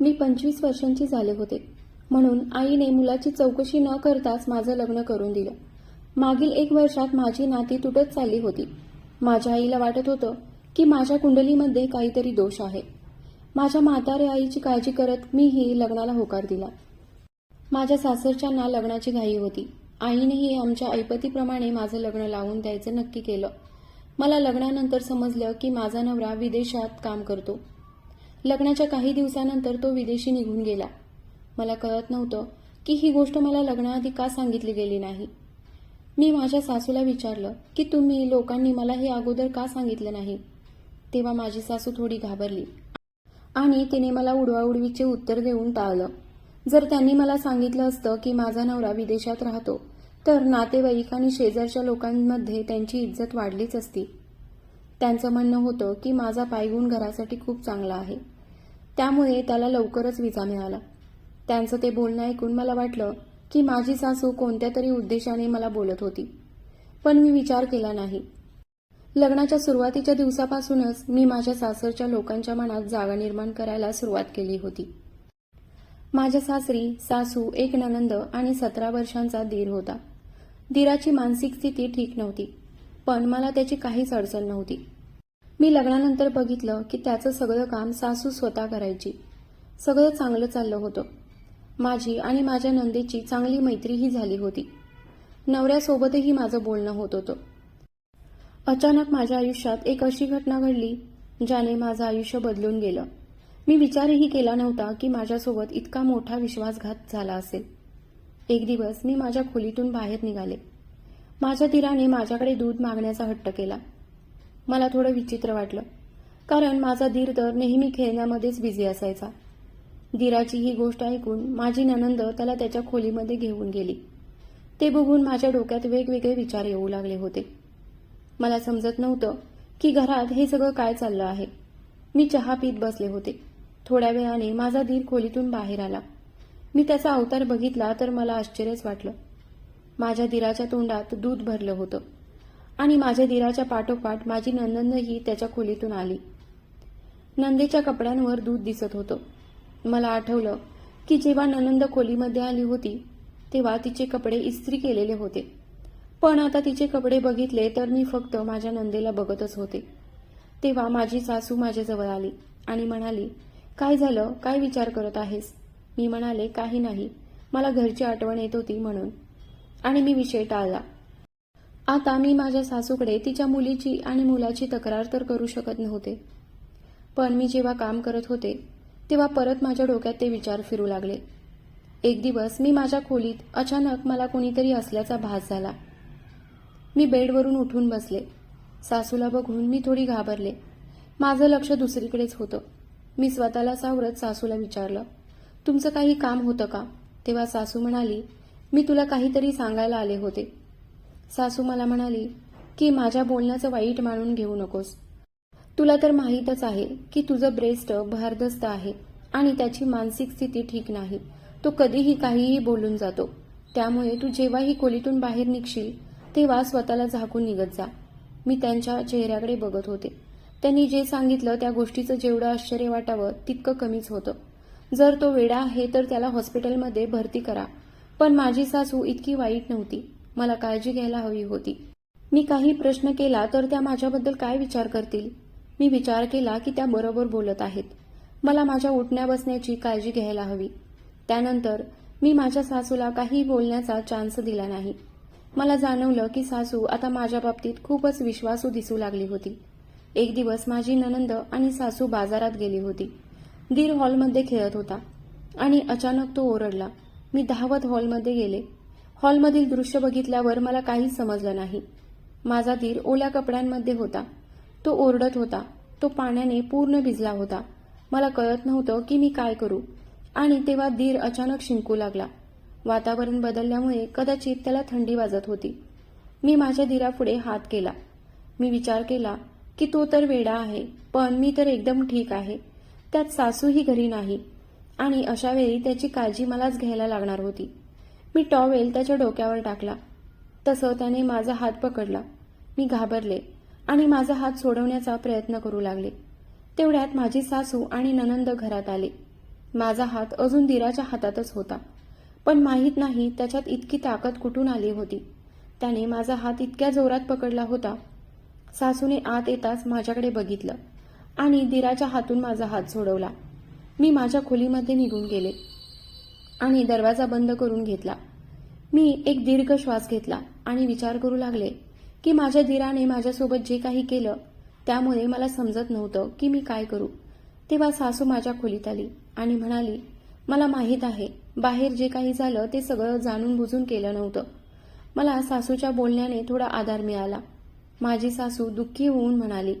मी पंचवीस वर्षांची झाले होते. म्हणून आईने मुलाची चौकशी न करताच माझं लग्न करून दिलं. मागील एक वर्षात माझी नाती तुटत चालली होती. माझ्या आईला वाटत होतं की माझ्या कुंडलीमध्ये काहीतरी दोष आहे. माझ्या म्हाताऱ्या आईची काळजी करत मीही लग्नाला होकार दिला. माझ्या सासरच्यांना लग्नाची घाई होती. आईनेही आमच्या ऐपतीप्रमाणे माझं लग्न लावून द्यायचं नक्की केलं. मला लग्नानंतर समजलं की माझा नवरा विदेशात काम करतो. लग्नाच्या काही दिवसानंतर तो विदेशी निघून गेला. मला कळत नव्हतं की ही गोष्ट मला लग्नाआधी का सांगितली गेली नाही. मी माझ्या सासूला विचारलं की तुम्ही लोकांनी मला हे अगोदर का सांगितलं नाही? तेव्हा माझी सासू थोडी घाबरली आणि तिने मला उडवाउडवीचे उत्तर देऊन टाळलं. जर त्यांनी मला सांगितलं असतं की माझा नवरा विदेशात राहतो तर नातेवाईक आणि शेजारच्या लोकांमध्ये त्यांची इज्जत वाढलीच असती. त्यांचं म्हणणं होतं की माझा पायगुण घरासाठी खूप चांगला आहे. त्यामुळे त्याला लवकरच विजा मिळाला. त्यांचं ते बोलणं ऐकून मला वाटलं की माझी सासू कोणत्या तरी उद्देशाने मला बोलत होती. पण मी विचार केला नाही. लग्नाच्या सुरुवातीच्या दिवसापासूनच मी माझ्या सासरच्या लोकांच्या मनात जागा निर्माण करायला सुरुवात केली होती. माझ्या सासरी सासू एक ननंद आणि सतरा वर्षांचा दीर होता. दीराची मानसिक स्थिती ठीक नव्हती. पण मला त्याची काहीच अडचण नव्हती. मी लग्नानंतर बघितलं की त्याचं सगळं काम सासू स्वतः करायची. सगळं चांगलं चाललं होतं. माझी आणि माझ्या नंदेची चांगली मैत्रीही झाली होती. नवऱ्यासोबतही माझं बोलणं होत होतं. अचानक माझ्या आयुष्यात एक अशी घटना घडली ज्याने माझं आयुष्य बदलून गेलं. मी विचारही केला नव्हता की माझ्यासोबत इतका मोठा विश्वासघात झाला असेल. एक दिवस मी माझ्या खोलीतून बाहेर निघाले. माझ्या दिराने माझ्याकडे दूध मागण्याचा हट्ट केला. मला थोडं विचित्र वाटलं कारण माझा दीर तर नेहमी खेळण्यामध्येच बिझी असायचा. धीराची ही गोष्ट ऐकून माझी ननंद त्याला त्याच्या खोलीमध्ये घेऊन गेली. ते बघून माझ्या डोक्यात वेगवेगळे विचार येऊ लागले होते. मला समजत नव्हतं की घरात हे सगळं काय चाललं आहे. मी चहा पीत बसले होते. थोड्या वेळाने माझा दीर खोलीतून बाहेर आला. मी त्याचा अवतार बघितला तर मला आश्चर्यच वाटलं. माझ्या दिराच्या तोंडात दूध भरलं होतं. आणि माझ्या दिराच्या पाठोपाठ माझी नंदनही त्याच्या खोलीतून आली. नंदेच्या कपड्यांवर दूध दिसत होतं. मला आठवलं की जेव्हा ननंद खोलीमध्ये आली होती तेव्हा तिचे कपडे इस्त्री केलेले होते. पण आता तिचे कपडे बघितले तर मी फक्त माझ्या नंदेला बघतच होते. तेव्हा माझी सासू माझ्याजवळ आली आणि म्हणाली काय झालं? काय विचार करत आहेस? मी म्हणाले काही नाही. मला घरची आठवण येत होती म्हणून. आणि मी विषय टाळला. आता मी माझ्या सासूकडे तिच्या मुलीची आणि मुलाची तक्रार तर करू शकत नव्हते. पण मी जेव्हा काम करत होते तेव्हा परत माझ्या डोक्यात ते विचार फिरू लागले. एक दिवस मी माझ्या खोलीत अचानक मला कोणीतरी असल्याचा भास झाला. मी बेडवरून उठून बसले. सासूला बघून मी थोडी घाबरले. माझं लक्ष दुसरीकडेच होतं. मी स्वतःला सावरत सासूला विचारलं तुमचं काही काम होतं का? तेव्हा सासू म्हणाली मी तुला काहीतरी सांगायला आले होते. सासू मला म्हणाली की माझ्या बोलण्याचं वाईट मानून घेऊ नकोस. तुला तर माहीतच आहे की तुझं ब्रेस्ट भारदस्त आहे आणि त्याची मानसिक स्थिती ठीक नाही. तो कधीही काहीही बोलून जातो. त्यामुळे तू जेव्हाही खोलीतून बाहेर निघशील तेव्हा स्वतःला झाकून निघत जा. मी त्यांच्या चेहऱ्याकडे बघत होते. त्यांनी जे सांगितलं त्या गोष्टीचं जेवढं आश्चर्य वाटावं तितकं कमीच होतं. जर तो वेडा आहे तर त्याला हॉस्पिटलमध्ये भरती करा. पण माझी सासू इतकी वाईट नव्हती. मला काळजी घ्यायला हवी होती. मी काही प्रश्न केला तर त्या माझ्याबद्दल काय विचार करतील? मी विचार केला की त्या बरोबर बोलत आहेत. मला माझ्या उठण्या बसण्याची काळजी घ्यायला हवी. त्यानंतर मी माझ्या सासूला काही बोलण्याचा चान्स दिला नाही. मला जाणवलं की सासू आता माझ्या बाबतीत खूपच विश्वासू दिसू लागली होती. एक दिवस माझी ननंद आणि सासू बाजारात गेली होती. दीर हॉलमध्ये खेळत होता आणि अचानक तो ओरडला. मी धावत हॉलमध्ये गेले. हॉलमधील दृश्य बघितल्यावर मला काहीच समजलं नाही. माझा धीर ओल्या कपड्यांमध्ये होता. तो ओरडत होता. तो पाण्याने पूर्ण भिजला होता. मला कळत नव्हतं की मी काय करू. आणि तेव्हा दीर अचानक शिंकू लागला. वातावरण बदलल्यामुळे कदाचित त्याला थंडी वाजत होती. मी माझ्या धीरापुढे हात केला. मी विचार केला की तो तर वेडा आहे पण मी तर एकदम ठीक आहे. त्यात सासूही घरी नाही. आणि अशा वेळी त्याची काळजी मलाच घ्यायला लागणार होती. मी टॉवेल त्याच्या डोक्यावर टाकला. तसं त्याने माझा हात पकडला. मी घाबरले आणि माझा हात सोडवण्याचा प्रयत्न करू लागले. तेवढ्यात माझी सासू आणि ननंद घरात आले. माझा हात अजून दिराच्या हातातच होता. पण माहीत नाही त्याच्यात इतकी ताकद कुठून आली होती. त्याने माझा हात इतक्या जोरात पकडला होता. सासूने आत येताच माझ्याकडे बघितलं आणि दिराच्या हातून माझा हात सोडवला. मी माझ्या खोलीमध्ये निघून गेले आणि दरवाजा बंद करून घेतला. मी एक दीर्घ श्वास घेतला आणि विचार करू लागले की माझ्या दिराने माझ्यासोबत जे काही केलं त्यामुळे मला समजत नव्हतं की मी काय करू. तेव्हा सासू माझ्या खोलीत आली आणि म्हणाली मला माहीत आहे बाहेर जे काही झालं ते सगळं जाणून बुजून केलं नव्हतं. मला सासूच्या बोलण्याने थोडा आधार मिळाला. माझी सासू दुःखी होऊन म्हणाली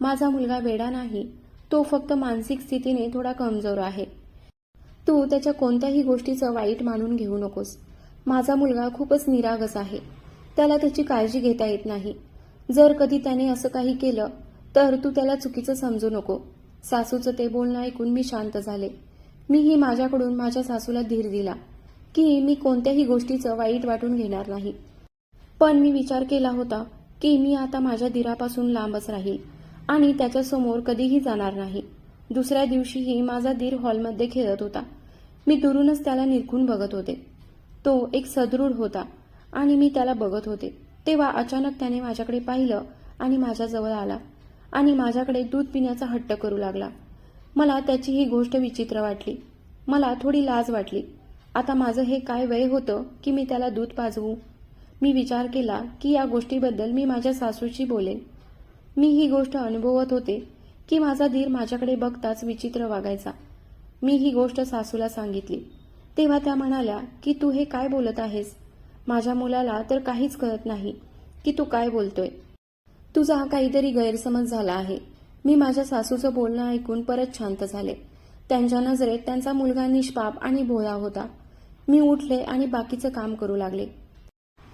माझा मुलगा वेडा नाही तो फक्त मानसिक स्थितीने थोडा कमजोर आहे. तू त्याच्या कोणत्याही गोष्टीचं वाईट मानून घेऊ नकोस. माझा मुलगा खूपच निरागस आहे. त्याला त्याची काळजी घेता येत नाही. जर कधी त्याने असं काही केलं तर तू त्याला चुकीचं समजू नको. सासूचं ते बोलणं ऐकून मी शांत झाले. मीही माझ्याकडून माझ्या सासूला धीर दिला की मी कोणत्याही गोष्टीचं वाईट वाटून घेणार नाही. पण मी विचार केला होता की मी आता माझ्या दिरापासून लांबच राहील. आणि त्याच्यासमोर कधीही जाणार नाही. दुसऱ्या दिवशीही माझा दीर हॉलमध्ये खेळत होता. मी दुरूनच त्याला निरखून बघत होते. तो एक सदृढ होता आणि मी त्याला बघत होते. तेव्हा अचानक त्याने माझ्याकडे पाहिलं आणि माझ्याजवळ आला आणि माझ्याकडे दूध पिण्याचा हट्ट करू लागला. मला त्याची ही गोष्ट विचित्र वाटली. मला थोडी लाज वाटली. आता माझं हे काय वय होतं की मी त्याला दूध पाजवू? मी विचार केला की या गोष्टीबद्दल मी माझ्या सासूशी बोलेन. मी ही गोष्ट अनुभवत होते की माझा धीर माझ्याकडे बघताच विचित्र वागायचा. मी ही गोष्ट सासूला सांगितली. तेव्हा त्या म्हणाल्या की तू हे काय बोलत आहेस? माझ्या मुलाला तर काहीच कळत नाही की तू काय बोलतोय. तुझा हा काहीतरी गैरसमज झाला आहे. मी माझ्या सासूचं बोलणं ऐकून परत शांत झाले. त्यांच्या नजरेत त्यांचा मुलगा निष्पाप आणि भोळा होता. मी उठले आणि बाकीचं काम करू लागले.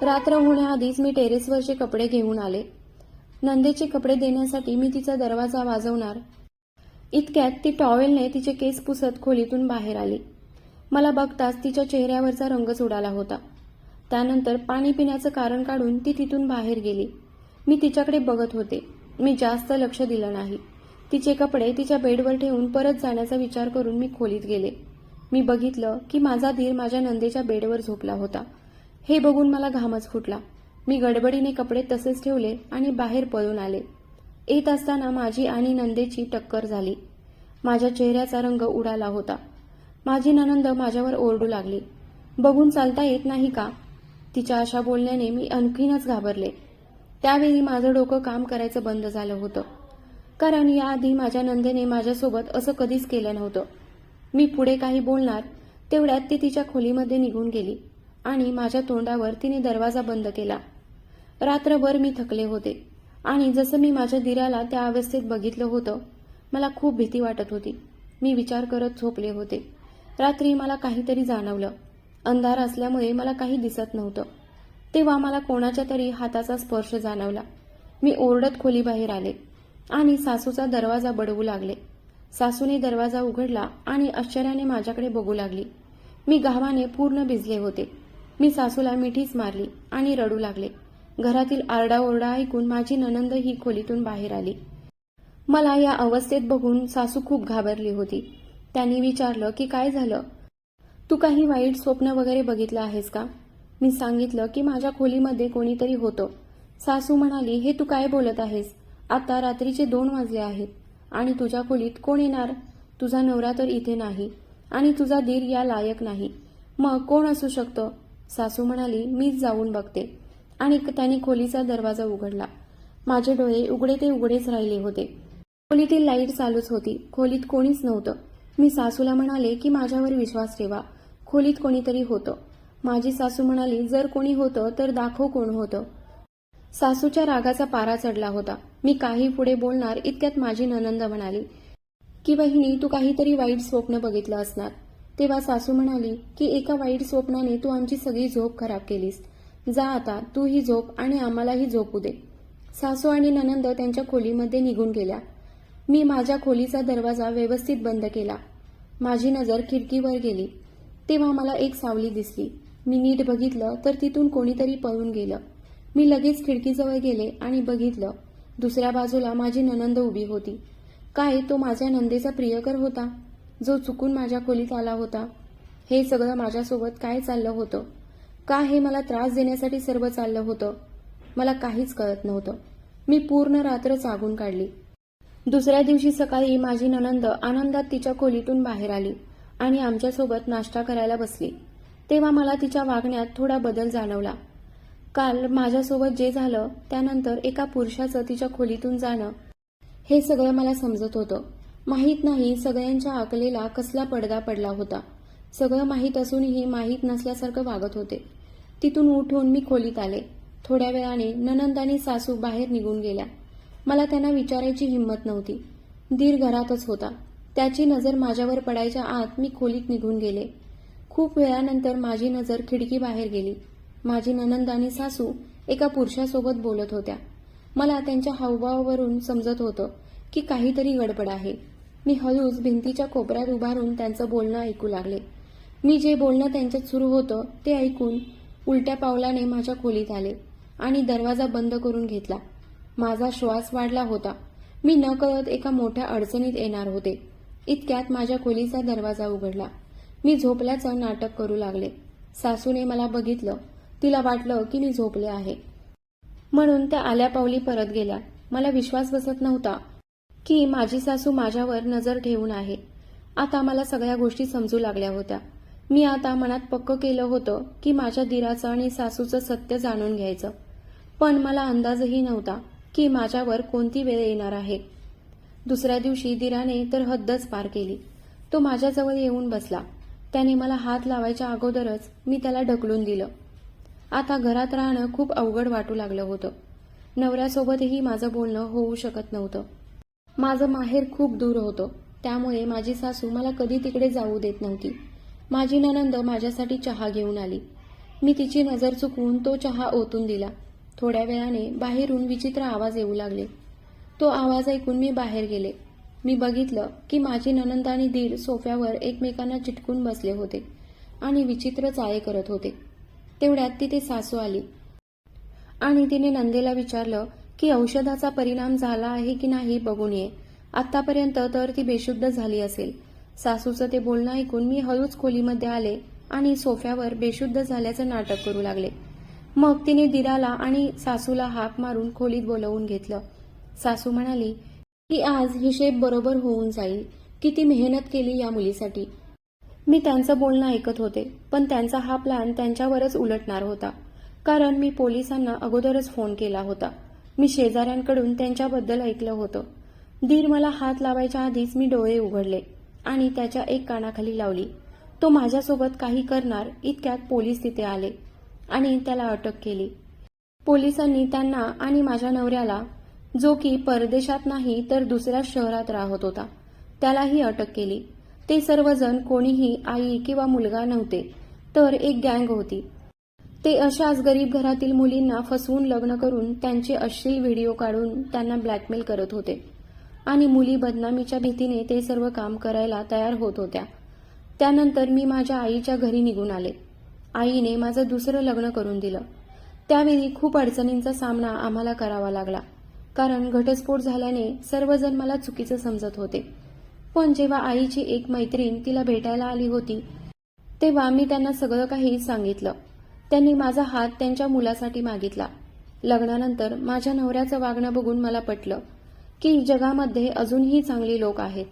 रात्र होण्याआधीच मी टेरेसवरचे कपडे घेऊन आले. नंदेचे कपडे देण्यासाठी मी तिचा दरवाजा वाजवणार. इतक्यात ती टॉवेलने तिचे केस पुसत खोलीतून बाहेर आली. मला बघताच तिच्या चेहऱ्यावरचा रंगच उडाला होता. त्यानंतर पाणी पिण्याचं कारण काढून ती तिथून बाहेर गेली. मी तिच्याकडे बघत होते. मी जास्त लक्ष दिलं नाही. तिचे कपडे तिच्या बेडवर ठेवून परत जाण्याचा विचार करून मी खोलीत गेले. मी बघितलं की माझा धीर माझ्या नंदेच्या बेडवर झोपला होता. हे बघून मला घामच फुटला. मी गडबडीने कपडे तसेच ठेवले आणि बाहेर पळून आले. येत असताना माझी आणि नंदेची टक्कर झाली. माझ्या चेहऱ्याचा रंग उडाला होता. माझी ननंद माझ्यावर ओरडू लागली. बघून चालता येत नाही का? तिच्या अशा बोलण्याने मी आणखीनच घाबरले. त्यावेळी माझं डोकं काम करायचं बंद झालं होतं. कारण याआधी माझ्या नंदेने माझ्यासोबत असं कधीच केलं नव्हतं. मी पुढे काही बोलणार तेवढ्यात ती तिच्या खोलीमध्ये निघून गेली आणि माझ्या तोंडावर तिने दरवाजा बंद केला. रात्रभर मी थकले होते. आणि जसं मी माझ्या दिराला त्या अवस्थेत बघितलं होतं मला खूप भीती वाटत होती. मी विचार करत झोपले होते. रात्री मला काहीतरी जाणवलं. अंधार असल्यामुळे मला काही दिसत नव्हतं. तेव्हा मला कोणाच्या तरी हाताचा स्पर्श जाणवला. मी ओरडत खोलीबाहेर आले आणि सासूचा दरवाजा बडवू लागले. सासूने दरवाजा उघडला आणि आश्चर्याने माझ्याकडे बघू लागली. मी गावाने पूर्ण भिजले होते. मी सासूला मिठीच मारली आणि रडू लागले. घरातील आरडाओरडा ऐकून माझी ननंद ही खोलीतून बाहेर आली. मला या अवस्थेत बघून सासू खूप घाबरली होती. त्यांनी विचारलं की काय झालं? तू काही वाईट स्वप्न वगैरे बघितलं आहेस का? मी सांगितलं की माझ्या खोलीमध्ये कोणीतरी होतं. सासू म्हणाली हे तू काय बोलत आहेस? आता रात्रीचे दोन वाजले आहेत. आणि तुझ्या खोलीत कोण येणार? तुझा नवरा तर इथे नाही. आणि तुझा दीर या लायक नाही. मग कोण असू शकतं? सासू म्हणाली मीच जाऊन बघते. आणि त्यांनी खोलीचा दरवाजा उघडला. माझे डोळे उघडे ते उघडेच राहिले होते. खोलीतील लाइट चालूच होती. खोलीत कोणीच नव्हतं. मी सासूला म्हणाले की माझ्यावर विश्वास ठेवा. खोलीत कोणीतरी होतं. माझी सासू म्हणाली जर कोणी होतं तर दाखव कोण होतं. सासूच्या रागाचा पारा चढला होता. मी काही पुढे बोलणार इतक्यात माझी ननंद म्हणाली की बहिणी तू काहीतरी वाईट स्वप्न बघितलं असणार. तेव्हा सासू म्हणाली की एका वाईट स्वप्नाने तू आमची सगळी झोप खराब केलीस. जा आता तू ही झोप आणि आम्हालाही झोपू दे. सासू आणि ननंद त्यांच्या खोलीमध्ये निघून गेल्या. मी माझ्या खोलीचा दरवाजा व्यवस्थित बंद केला. माझी नजर खिडकीवर गेली. तेव्हा मला एक सावली दिसली. मी नीट बघितलं तर तिथून कोणीतरी पळून गेलं. मी लगेच खिडकीजवळ गेले आणि बघितलं. दुसऱ्या बाजूला माझी ननंद उभी होती. काय तो माझ्या नंदेचा प्रियकर होता? जो चुकून माझ्या खोलीत आला होता? हे सगळं माझ्यासोबत काय चाललं होतं? का हे मला त्रास देण्यासाठी सर्व चाललं होतं? मला काहीच कळत नव्हतं. मी पूर्ण रात्र जागून काढली. दुसऱ्या दिवशी सकाळी माझी ननंद आनंदात तिच्या खोलीतून बाहेर आली आणि आमच्यासोबत नाश्ता करायला बसली. तेव्हा मला तिच्या वागण्यात थोडा बदल जाणवला. काल माझ्यासोबत जे झालं त्यानंतर एका पुरुषाचं तिच्या खोलीतून जाणं हे सगळं मला समजत होतं. माहीत नाही सगळ्यांच्या आकलेला कसला पडदा पडला होता. सगळं माहीत असूनही माहीत नसल्यासारखं वागत होते. तिथून उठून मी खोलीत आले. थोड्या वेळाने ननंद आणि सासू बाहेर निघून गेल्या. मला त्यांना विचारायची हिंमत नव्हती. दीर घरातच होता. त्याची नजर माझ्यावर पडायच्या आत मी खोलीत निघून गेले. खूप वेळानंतर माझी नजर खिडकी बाहेर गेली. माझी ननंद आणि सासू एका पुरुषासोबत बोलत होत्या. मला त्यांच्या हावभावावरून समजत होतं की काहीतरी गडबड आहे. मी हळूच भिंतीच्या कोपऱ्यात उभारून त्यांचं बोलणं ऐकू लागले. मी जे बोलणं त्यांच्यात सुरू होतं ते ऐकून उलट्या पावलाने माझ्या खोलीत आले आणि दरवाजा बंद करून घेतला. माझा श्वास वाढला होता. मी नकळत एका मोठ्या अडचणीत येणार होते. इतक्यात माझ्या खोलीचा दरवाजा उघडला. मी झोपल्याचं नाटक करू लागले. सासूने मला बघितलं. तिला वाटलं की मी झोपले आहे. म्हणून त्या आल्या पावली परत गेल्या. मला विश्वास बसत नव्हता की माझी सासू माझ्यावर नजर ठेवून आहे. आता मला सगळ्या गोष्टी समजू लागल्या होत्या. मी आता मनात पक्क केलं होतं की माझ्या दिराचं आणि सासूचं सत्य जाणून घ्यायचं. पण मला अंदाजही नव्हता की माझ्यावर कोणती वेळ येणार आहे. दुसऱ्या दिवशी दिराने तर हद्दच पार केली. तो माझ्याजवळ येऊन बसला. त्याने मला हात लावायच्या अगोदरच मी त्याला ढकलून दिलं. आता घरात राहणं खूप अवघड वाटू लागलं होतं. नवऱ्यासोबतही माझं बोलणं होऊ शकत नव्हतं. माझं माहेर खूप दूर होतं. त्यामुळे माझी सासू मला कधी तिकडे जाऊ देत नव्हती. माझी ननंद माझ्यासाठी चहा घेऊन आली. मी तिची नजर चुकवून तो चहा ओतून दिला. थोड्या वेळाने बाहेरून विचित्र आवाज येऊ लागले. तो आवाज ऐकून मी बाहेर गेले. मी बघितलं की माझी ननंद आणि दीड सोफ्यावर एकमेकांना चिटकून बसले होते आणि विचित्र चाळे करत होते. तेवढ्यात तिथे सासू आली. आणि तिने नंदेला विचारलं की औषधाचा परिणाम झाला आहे की नाही बघून ये. आतापर्यंत तर ती बेशुद्ध झाली असेल. सासूचं ते बोलणं ऐकून मी हळूच खोलीमध्ये आले आणि सोफ्यावर बेशुद्ध झाल्याचं नाटक करू लागले. मग तिने दिराला आणि सासूला हाक मारून खोलीत बोलवून घेतलं. सासू म्हणाली की आज हिशेब बरोबर होऊन जाईल किती मेहनत केली या मुलीसाठी. मी त्यांचं बोलणं ऐकत होते पण त्यांचा हा प्लॅन त्यांच्यावरच उलटणार होता. कारण मी पोलिसांना अगोदरच फोन केला होता. मी शेजाऱ्यांकडून त्यांच्याबद्दल ऐकलं होतं. दीर मला हात लावायच्या आधीच मी डोळे उघडले. आणि त्याच्या एक कानाखाली लावली. तो माझ्यासोबत काही करणार इतक्यात पोलीस तिथे आले आणि त्याला अटक केली. पोलिसांनी त्यांना आणि माझ्या नवऱ्याला जो की परदेशात नाही तर दुसऱ्या शहरात राहत होता त्यालाही अटक केली. ते सर्वजण कोणीही आई किंवा मुलगा नव्हते तर एक गँग होती. ते अशाच गरीब घरातील मुलींना फसवून लग्न करून त्यांचे अश्लील व्हिडिओ काढून त्यांना ब्लॅकमेल करत होते. आणि मुली बदनामीच्या भीतीने ते सर्व काम करायला तयार होत होत्या. त्यानंतर मी माझ्या आईच्या घरी निघून आले. आईने माझं दुसरं लग्न करून दिलं. त्यावेळी खूप अडचणींचा सामना आम्हाला करावा लागला. कारण घटस्फोट झाल्याने सर्वजण मला चुकीचं समजत होते. पण जेव्हा आईची एक मैत्रीण तिला भेटायला आली होती तेव्हा मी त्यांना सगळं काही सांगितलं. त्यांनी माझा हात त्यांच्या मुलासाठी मागितला. लग्नानंतर माझ्या नवऱ्याचं वागणं बघून मला पटलं. की जगामध्ये अजूनही चांगली लोक आहेत.